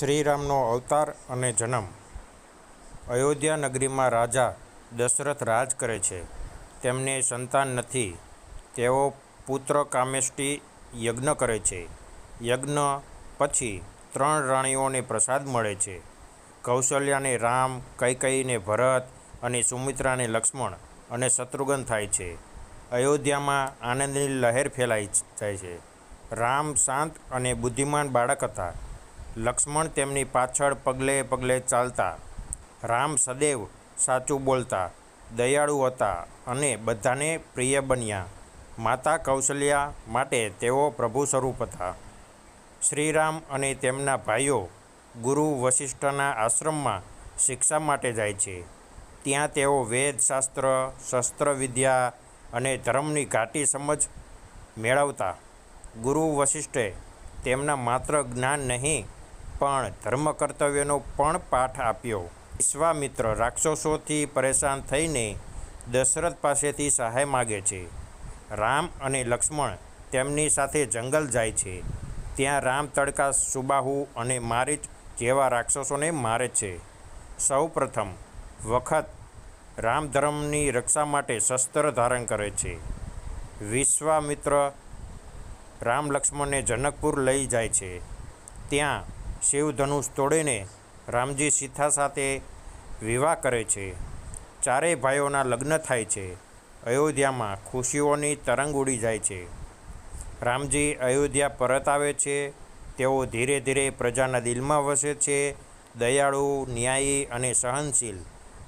શ્રીરામનો અવતાર અને જન્મ. અયોધ્યા નગરીમાં રાજા દશરથ રાજ કરે છે. તેમને સંતાન નથી. તેઓ પુત્ર કામેષ્ટિ યજ્ઞ કરે છે. યજ્ઞ પછી ત્રણ રાણીઓને પ્રસાદ મળે છે. કૌશલ્યાને રામ, કૈકેયીને ભરત અને સુમિત્રાને લક્ષ્મણ અને શત્રુઘ્ન થાય છે. અયોધ્યામાં આનંદની લહેર ફેલાઈ જાય છે. રામ શાંત અને બુદ્ધિમાન બાળક હતા. લક્ષ્મણ તેમની પાછળ પગલે પગલે ચાલતા, રામ સદૈવ, સાચું બોલતા, દયાળુ હતા અને બધાને પ્રિય બન્યા. માતા કૌશલ્યા માટે તેઓ પ્રભુ સ્વરૂપ હતા. શ્રીરામ અને તેમના ભાઈઓ ગુરુ વશિષ્ઠના આશ્રમમાં શિક્ષા માટે જાય છે. ત્યાં તેઓ વેદશાસ્ત્ર શસ્ત્ર વિદ્યા અને ધર્મની ઘાટી સમજ મેળવતા. ગુરુ વશિષ્ઠે તેમના માત્ર જ્ઞાન નહીં પણ ધર્મ કર્તવ્યનો પણ પાઠ આપ્યો. વિશ્વામિત્ર રાક્ષસોથી પરેશાન થઈને દશરથ પાસેથી સહાય માગે છે. રામ અને લક્ષ્મણ તેમની સાથે જંગલ જાય છે. ત્યાં રામ તડકા સુબાહુ અને મારીચ જેવા રાક્ષસોને મારે છે. સૌ પ્રથમ વખત રામ ધર્મની રક્ષા માટે શસ્ત્ર ધારણ કરે છે. વિશ્વામિત્ર રામ લક્ષ્મણને જનકપુર લઈ જાય છે. ત્યાં શિવધનુષ તોડીને રામજી સીતા સાથે વિવાહ કરે છે. ચારેય ભાઈઓના લગ્ન થાય છે. અયોધ્યામાં ખુશીઓની તરંગ ઉડી જાય છે. રામજી અયોધ્યા પરત આવે છે. તેઓ ધીરે ધીરે પ્રજાના દિલમાં વસે છે. દયાળુ, ન્યાયી અને સહનશીલ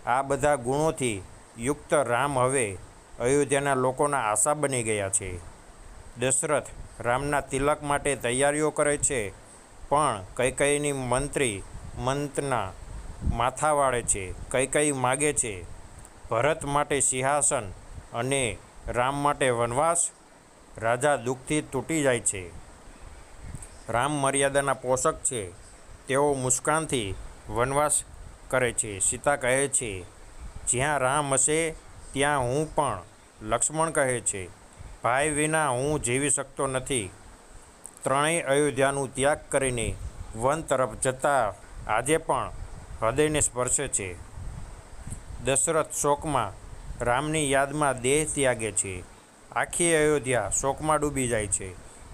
આ બધા ગુણોથી યુક્ત રામ હવે અયોધ્યાના લોકોના આશા બની ગયા છે. દશરથ રામના તિલક માટે તૈયારીઓ કરે છે. પણ કૈકેયીની મંત્રી મંતના માથા વાળે છે, કૈકેયી માગે છે, ભરત માટે સિંહાસન અને રામ માટે વનવાસ રાજા દુઃખથી તૂટી જાય છે. રામ મર્યાદાના પોષક છે. તેઓ મુસ્કાનથી વનવાસ કરે છે. સીતા કહે છે, જ્યાં રામ હશે, ત્યાં હું પણ લક્ષ્મણ કહે છે. ભાઈ વિના હું જીવી શકતો નથી. ત્રણેય અયોધ્યાનું ત્યાગ કરીને વન તરફ જતા આજે પણ હૃદયને સ્પર્શે છે. દશરથ શોકમાં રામની યાદમાં દેહ ત્યાગે છે. આખી અયોધ્યા શોકમાં ડૂબી જાય છે.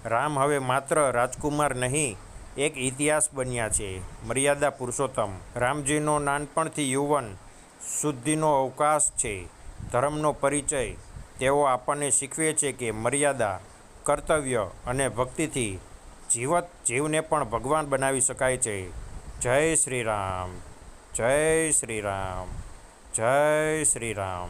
રામ હવે માત્ર રાજકુમાર નહીં, એક ઇતિહાસ બન્યા છે. મર્યાદા પુરુષોત્તમ, રામજીનો નાનપણથી યુવન શુદ્ધિનો અવકાશ છે. ધર્મનો પરિચય તેઓ આપણને શીખવે છે કે મર્યાદા કર્તવ્ય અને ભક્તિથી જીવત જીવને પણ ભગવાન બનાવી શકાય છે. જય શ્રી રામ, જય શ્રી રામ, જય શ્રી રામ.